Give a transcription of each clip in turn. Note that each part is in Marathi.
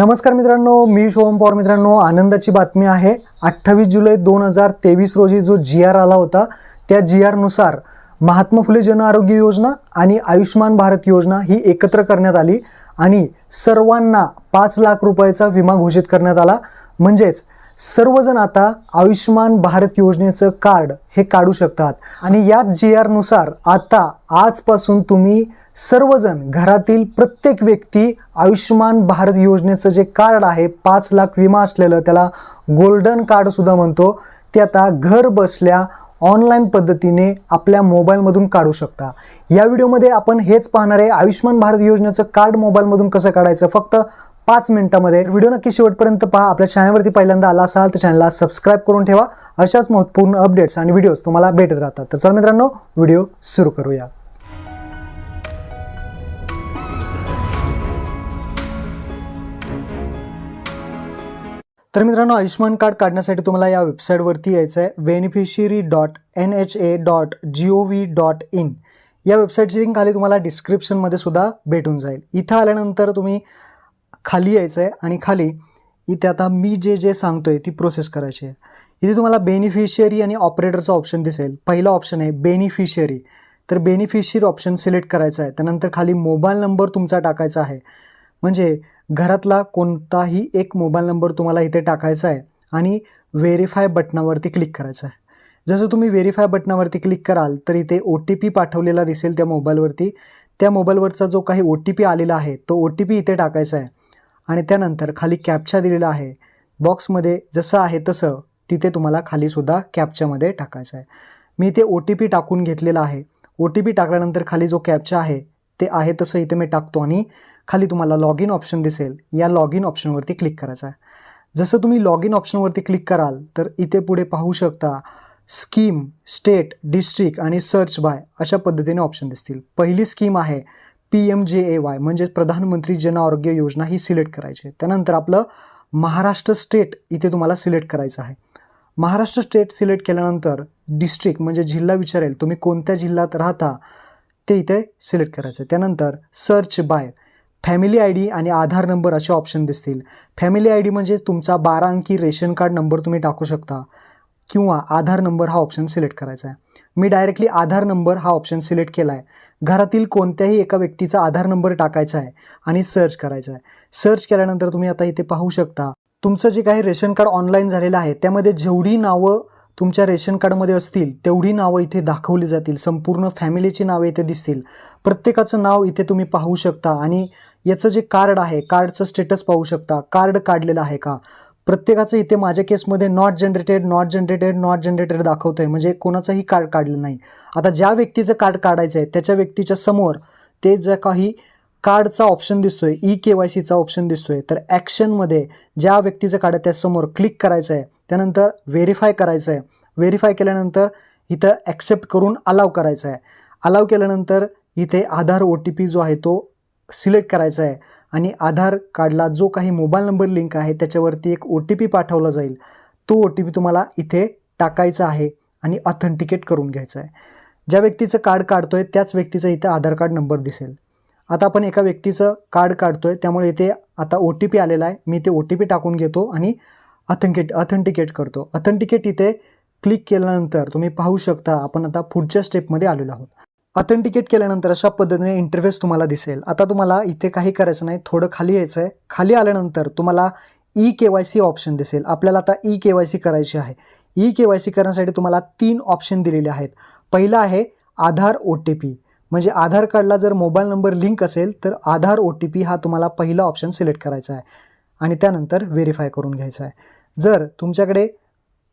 नमस्कार मित्रांनो मी शोभम पवार. मित्रांनो आनंदाची बातमी आहे. अठ्ठावीस जुलै दोन हजार तेवीस रोजी जो जी आर आला होता त्या जी आरनुसार महात्मा फुले जन आरोग्य योजना आणि आयुष्मान भारत योजना ही एकत्र करण्यात आली आणि सर्वांना पाच लाख रुपयाचा विमा घोषित करण्यात आला. म्हणजेच सर्वजण आता आयुष्यमान भारत योजनेचं कार्ड हे काढू शकतात. आणि याच जी आरनुसार आता आजपासून तुम्ही सर्वजण घरातील प्रत्येक व्यक्ती आयुष्यमान भारत योजनेचं जे कार्ड आहे पाच लाख विमा असलेलं त्याला गोल्डन कार्डसुद्धा म्हणतो ते आता घर बसल्या ऑनलाईन पद्धतीने आपल्या मोबाईलमधून काढू शकता. या व्हिडिओमध्ये आपण हेच पाहणार आहे आयुष्यमान भारत योजनेचं कार्ड मोबाईलमधून कसं काढायचं? फक्त पाच मिनिटामध्ये. व्हिडिओ नक्की शेवटपर्यंत पहा. आपल्या चॅनलवरती पहिल्यांदा आला असाल तर चॅनलला सबस्क्राईब करून ठेवा. अशाच महत्त्वपूर्ण अपडेट्स आणि व्हिडिओज तुम्हाला भेटत राहतात. तर चला मित्रांनो व्हिडिओ सुरू करूया. तर मित्रांनो आयुष्यमान कार्ड काढण्यासाठी तुम्हाला या वेबसाईटवरती यायचं आहे beneficiary dot N H A dot G O V dot in या वेबसाईटची लिंक खाली तुम्हाला डिस्क्रिप्शनमध्ये सुद्धा भेटून जाईल. इथं आल्यानंतर तुम्ही खाली यायचं आहे आणि खाली इथे आता मी जे जे सांगतोय ती प्रोसेस करायची आहे. इथे तुम्हाला बेनिफिशियरी आणि ऑपरेटरचा ऑप्शन दिसेल. पहिला ऑप्शन आहे बेनिफिशियरी तर बेनिफिशियरी ऑप्शन सिलेक्ट करायचा आहे. त्यानंतर खाली मोबाईल नंबर तुमचा टाकायचा आहे. म्हणजे घरातला कोणताही एक मोबाईल नंबर तुम्हाला इथे टाकायचा आहे आणि व्हेरीफाय बटनावरती क्लिक करायचं आहे. जसं तुम्ही व्हेरीफाय बटनावरती क्लिक कराल तर इथे ओ टी पी पाठवलेला दिसेल त्या मोबाईलवरती त्या मोबाईलवरचा जो काही ओ टी पी आलेला आहे तो ओ टी पी इथे टाकायचा आहे. आणि त्यानंतर खाली कॅप्चा दिलेला आहे. बॉक्समध्ये जसं आहे तसं तिथे तुम्हाला खालीसुद्धा कॅप्च्यामध्ये टाकायचं आहे. मी इथे ओ टी पी टाकून घेतलेला आहे. ओ टी पी टाकल्यानंतर खाली जो कॅप्चा आहे ते आहे तसं इथे मी टाकतो आणि खाली तुम्हाला लॉग इन ऑप्शन दिसेल. या लॉग इन ऑप्शनवरती क्लिक करायचं आहे. जसं तुम्ही लॉग इन ऑप्शनवरती क्लिक कराल तर इथे पुढे पाहू शकता स्कीम स्टेट डिस्ट्रिक्ट आणि सर्च बाय अशा पद्धतीने ऑप्शन दिसतील. पहिली स्कीम आहे पी एम जे ए वाय म्हणजेच प्रधानमंत्री जन आरोग्य योजना ही सिलेक्ट करायची आहे. त्यानंतर आपलं महाराष्ट्र स्टेट इथे तुम्हाला सिलेक्ट करायचं आहे. महाराष्ट्र स्टेट सिलेक्ट केल्यानंतर डिस्ट्रिक्ट म्हणजे जिल्हा विचारेल तुम्ही कोणत्या जिल्ह्यात राहता ते इथे सिलेक्ट करायचं त्यानंतर search by family I D आणि आधार नंबर असे ऑप्शन दिसतील. फॅमिली आय डी म्हणजे तुमचा बारा अंकी रेशन कार्ड नंबर तुम्ही टाकू शकता. किंवा आधार नंबर हा ऑप्शन सिलेक्ट करायचा आहे. मी डायरेक्टली आधार नंबर हा ऑप्शन सिलेक्ट केला आहे. घरातील कोणत्याही एका व्यक्तीचा आधार नंबर टाकायचा आहे आणि सर्च करायचा आहे. सर्च केल्यानंतर तुम्ही आता इथे पाहू शकता तुमचं जे काही रेशन कार्ड ऑनलाईन झालेलं आहे त्यामध्ये जेवढी नावं तुमच्या रेशन कार्डमध्ये असतील तेवढी नावं इथे दाखवली जातील. संपूर्ण फॅमिलीची नावं इथे दिसतील. प्रत्येकाचं नाव इथे तुम्ही पाहू शकता आणि याचं जे कार्ड आहे कार्डचं स्टेटस पाहू शकता. कार्ड काढलेलं आहे का? प्रत्येकाचं इथे माझ्या केसमध्ये not generated not generated not generated दाखवतंय. म्हणजे कोणाचंही कार्ड काढलं नाही. आता ज्या व्यक्तीचं कार्ड काढायचं आहे त्याच्या व्यक्तीच्या समोर ते ज्या काही कार्डचा ऑप्शन दिसतोय ई के वाय सीचा ऑप्शन दिसतोय तर ॲक्शनमध्ये ज्या व्यक्तीचं कार्ड आहे त्यासमोर क्लिक करायचं आहे. त्यानंतर व्हेरीफाय करायचं आहे. व्हेरीफाय केल्यानंतर इथं ॲक्सेप्ट करून अलाव करायचं आहे. अलाव केल्यानंतर इथे आधार ओ टी पी जो आहे तो सिलेक्ट करायचा आहे. आणि आधार कार्डला जो काही मोबाईल नंबर लिंक आहे त्याच्यावरती एक ओ टी पी पाठवला जाईल. तो ओ टी पी तुम्हाला इथे टाकायचा आहे आणि ऑथेंटिकेट करून घ्यायचा आहे. ज्या व्यक्तीचं कार्ड काढतो आहे त्याच व्यक्तीचा इथे आधार कार्ड नंबर दिसेल. आता आपण एका व्यक्तीचं कार्ड काढतो आहे त्यामुळे इथे आता ओ टी पी आलेला आहे. मी ते ओ टी पी टाकून घेतो आणि ऑथेंटिकेट अथेंटिकेट करतो. अथेंटिकेट इथे क्लिक केल्यानंतर तुम्ही पाहू शकता आपण आता पुढच्या स्टेपमध्ये आलेलो आहोत. ऑथेंटिकेट केल्यानंतर अशा पद्धतीने इंटरफेस तुम्हाला दिसेल. आता तुम्हाला इथे काही करायचं नाही थोडं खाली यायचं आहे खाली आल्यानंतर तुम्हाला E K Y C option दिसेल. आपल्याला आता ई के वाय सी करायची आहे. ई के वाय सी करण्यासाठी तुम्हाला तीन ऑप्शन दिलेले आहेत. पहिलं आहे आधार ओ टी पी म्हणजे आधार कार्डला जर मोबाईल नंबर लिंक असेल तर आधार ओ टी पी हा तुम्हाला पहिला ऑप्शन सिलेक्ट करायचा आहे. आणि त्यानंतर व्हेरीफाय करून घ्यायचा आहे. जर तुमच्याकडे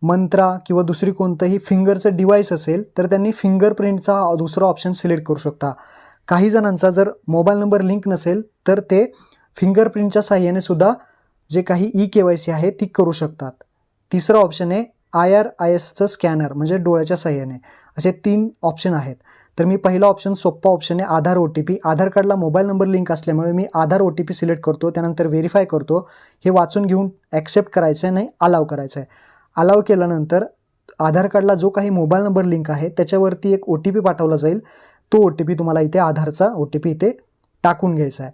मंत्रा किंवा दुसरी कोणतंही फिंगरचं डिव्हाइस असेल तर त्यांनी फिंगरप्रिंटचा दुसरा ऑप्शन सिलेक्ट करू शकता. काही जणांचा जर मोबाईल नंबर लिंक नसेल तर ते फिंगरप्रिंटच्या साह्याने सुद्धा जे काही ई के वाय सी आहे ती करू शकतात. तिसरं ऑप्शन आहे आय आर आय एसचं स्कॅनर म्हणजे डोळ्याच्या साह्याने. असे तीन ऑप्शन आहेत. तर मी पहिला ऑप्शन सोप्पा ऑप्शन आहे आधार ओ टी पी आधार कार्डला मोबाईल नंबर लिंक असल्यामुळे मी Aadhaar O T P select करतो त्यानंतर व्हेरीफाय करतो. हे वाचून घेऊन ॲक्सेप्ट करायचं आहे नाही अलाव करायचं आहे अलाव केल्यानंतर आधार कार्डला जो काही मोबाईल नंबर लिंक आहे त्याच्यावरती एक ओ टी पी पाठवला जाईल. तो ओ टी पी तुम्हाला इथे आधारचा ओ टी पी इथे टाकून घ्यायचा आहे.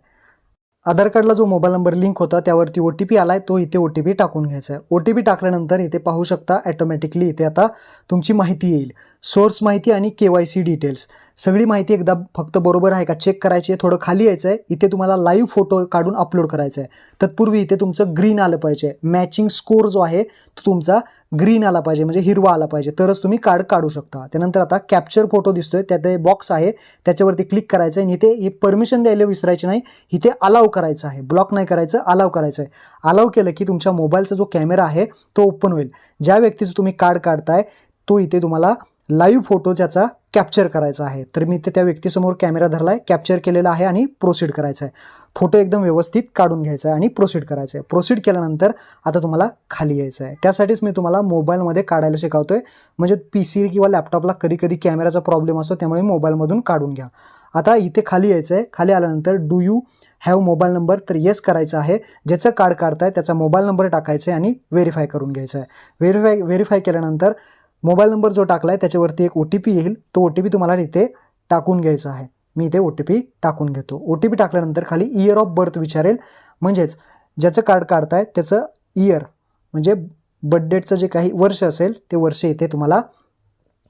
आधार कार्डला जो मोबाईल नंबर लिंक होता त्यावरती ओ टी पी आला आहे तो इथे ओ टी पी टाकून घ्यायचा आहे. ओ टी पी टाकल्यानंतर इथे पाहू शकता ॲटोमॅटिकली इथे आता तुमची माहिती येईल. सोर्स माहिती आणि के वाय सी डिटेल्स सगळी माहिती एकदा फक्त बरोबर आहे का? चेक करायची आहे थोडं खाली यायचं आहे. इथे तुम्हाला लाईव्ह फोटो काढून अपलोड करायचा आहे. तत्पूर्वी इथे तुमचं ग्रीन आलं पाहिजे. मॅचिंग स्कोर जो आहे तो तुमचा ग्रीन आला पाहिजे म्हणजे हिरवा आला पाहिजे. तरच तुम्ही कार्ड काढू शकता. त्यानंतर आता कॅप्चर फोटो दिसतोय. त्यात बॉक्स आहे. त्याच्यावरती क्लिक करायचं आहे. आणि इथे हे परमिशन द्यायला विसरायची नाही. इथे अलाव करायचं आहे. ब्लॉक नाही करायचं. अलाव करायचं आहे. अलाव केलं की तुमच्या मोबाईलचा जो कॅमेरा आहे तो ओपन होईल. ज्या व्यक्तीचं तुम्ही कार्ड काढताय तो इथे तुम्हाला लाईव्ह फोटो त्याचा कॅप्चर करायचा आहे. तर मी ते त्या व्यक्तीसमोर कॅमेरा धरला आहे कॅप्चर केलेला आहे आणि प्रोसीड करायचं आहे फोटो एकदम व्यवस्थित काढून घ्यायचा आहे आणि प्रोसीड करायचं आहे प्रोसीड केल्यानंतर आता तुम्हाला खाली यायचं आहे त्यासाठीच मी तुम्हाला मोबाईलमध्ये काढायला शिकवतोय. म्हणजे पी सी किंवा लॅपटॉपला कधी कधी कॅमेराचा प्रॉब्लेम असतो त्यामुळे मोबाईलमधून काढून घ्या. आता इथे खाली यायचं आहे खाली आल्यानंतर do you have mobile number तर येस करायचं आहे. ज्याचं कार्ड काढताय त्याचा मोबाईल नंबर टाकायचा आहे आणि व्हेरीफाय करून घ्यायचा आहे व्हेरीफाय व्हेरीफाय केल्यानंतर मोबाईल नंबर जो टाकला आहे त्याच्यावरती एक ओ टी पी येईल. तो ओ टी पी तुम्हाला इथे टाकून घ्यायचा आहे. मी इथे ओ टी पी टाकून घेतो. ओ टी पी टाकल्यानंतर खाली इयर ऑफ बर्थ विचारेल. म्हणजेच ज्याचं कार्ड काढताय त्याचं इयर म्हणजे बड्डेटचं जे काही वर्ष असेल ते वर्ष इथे तुम्हाला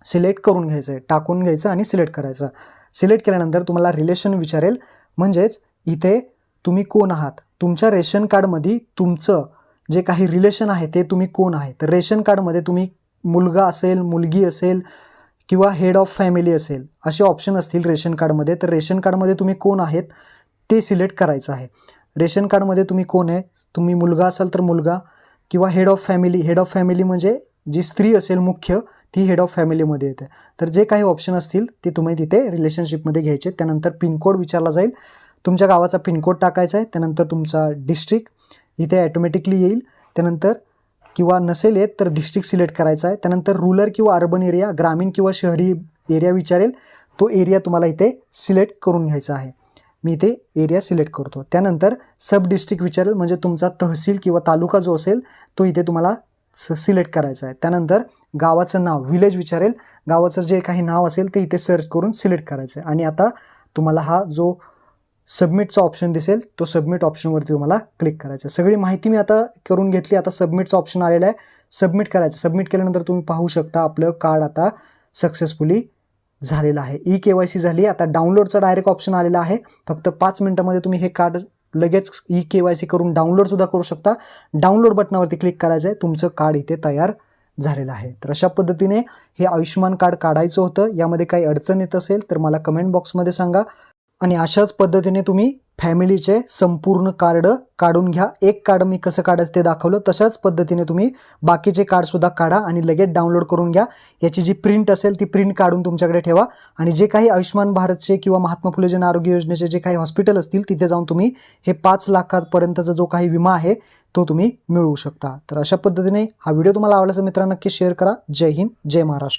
सिलेक्ट करून घ्यायचं आहे. टाकून घ्यायचं आणि सिलेक्ट करायचं. सिलेक्ट केल्यानंतर तुम्हाला रिलेशन विचारेल. म्हणजेच इथे तुम्ही कोण आहात? तुमच्या रेशन कार्डमध्ये तुमचं जे काही रिलेशन आहे ते तुम्ही कोण आहे? तर रेशन कार्डमध्ये तुम्ही मुलगा असेल मुलगी असेल किंवा हेड ऑफ फॅमिली असेल असे ऑप्शन असतील रेशन कार्डमध्ये तर रेशन कार्डमध्ये तुम्ही कोण आहेत ते सिलेक्ट करायचं आहे. रेशन कार्डमध्ये तुम्ही कोण आहे? तुम्ही मुलगा असाल तर मुलगा किंवा head of family head of family म्हणजे जी स्त्री असेल मुख्य ती हेड ऑफ फॅमिलीमध्ये येते. तर जे काही ऑप्शन असतील ते तुम्ही तिथे रिलेशनशिपमध्ये घ्यायचे. त्यानंतर पिनकोड विचारला जाईल. तुमच्या गावाचा पिनकोड टाकायचा आहे. त्यानंतर तुमचा डिस्ट्रिक्ट इथे ॲटोमॅटिकली येईल. त्यानंतर किंवा नसेल येत तर डिस्ट्रिक्ट सिलेक्ट करायचा आहे. त्यानंतर रुरल किंवा अर्बन एरिया ग्रामीण किंवा शहरी एरिया विचारेल तो एरिया तुम्हाला इथे सिलेक्ट करून घ्यायचा आहे. मी इथे एरिया सिलेक्ट करतो. त्यानंतर सब डिस्ट्रिक्ट विचारेल म्हणजे तुमचा तहसील किंवा तालुका जो असेल तो इथे तुम्हाला स सिलेक्ट करायचा आहे. त्यानंतर गावाचं नाव विलेज विचारेल. गावाचं जे काही नाव असेल ते इथे सर्च करून सिलेक्ट करायचं आहे. आणि आता तुम्हाला हा जो सबमिटचा ऑप्शन दिसेल तो सबमिट ऑप्शनवरती तुम्हाला क्लिक करायचं. आहे सगळी माहिती मी आता करून घेतली आता सबमिटचा ऑप्शन आलेला आहे. सबमिट करायचं. सबमिट केल्यानंतर तुम्ही पाहू शकता आपलं कार्ड आता सक्सेसफुली झालेलं आहे. ई के वाय सी झाली आता डाउनलोडचा डायरेक्ट ऑप्शन आलेला आहे. फक्त पाच मिनटामध्ये तुम्ही हे कार्ड लगेच ई के वाय सी करून डाउनलोडसुद्धा करू शकता. डाउनलोड बटनावरती क्लिक करायचं आहे. तुमचं कार्ड इथे तयार झालेलं आहे. तर अशा पद्धतीने हे आयुष्यमान कार्ड काढायचं होतं. यामध्ये काही अडचण येत असेल तर मला कमेंट बॉक्समध्ये सांगा. आणि अशाच पद्धतीने तुम्ही फॅमिलीचे संपूर्ण कार्ड काढून घ्या. एक कार्ड मी कसं काढायचं ते दाखवलं. तशाच पद्धतीने तुम्ही बाकीचे कार्डसुद्धा काढा आणि लगेच डाउनलोड करून घ्या. याची जी प्रिंट असेल ती प्रिंट काढून तुमच्याकडे ठेवा. आणि जे काही आयुष्यमान भारतचे किंवा महात्मा फुले जन आरोग्य योजनेचे जे काही हॉस्पिटल असतील तिथे जाऊन तुम्ही हे पाच लाखापर्यंतचा जो काही विमा आहे तो तुम्ही मिळवू शकता. तर अशा पद्धतीने हा व्हिडिओ तुम्हाला आवडल्याचा मित्रांनो नक्की शेअर करा. जय हिंद जय महाराष्ट्र.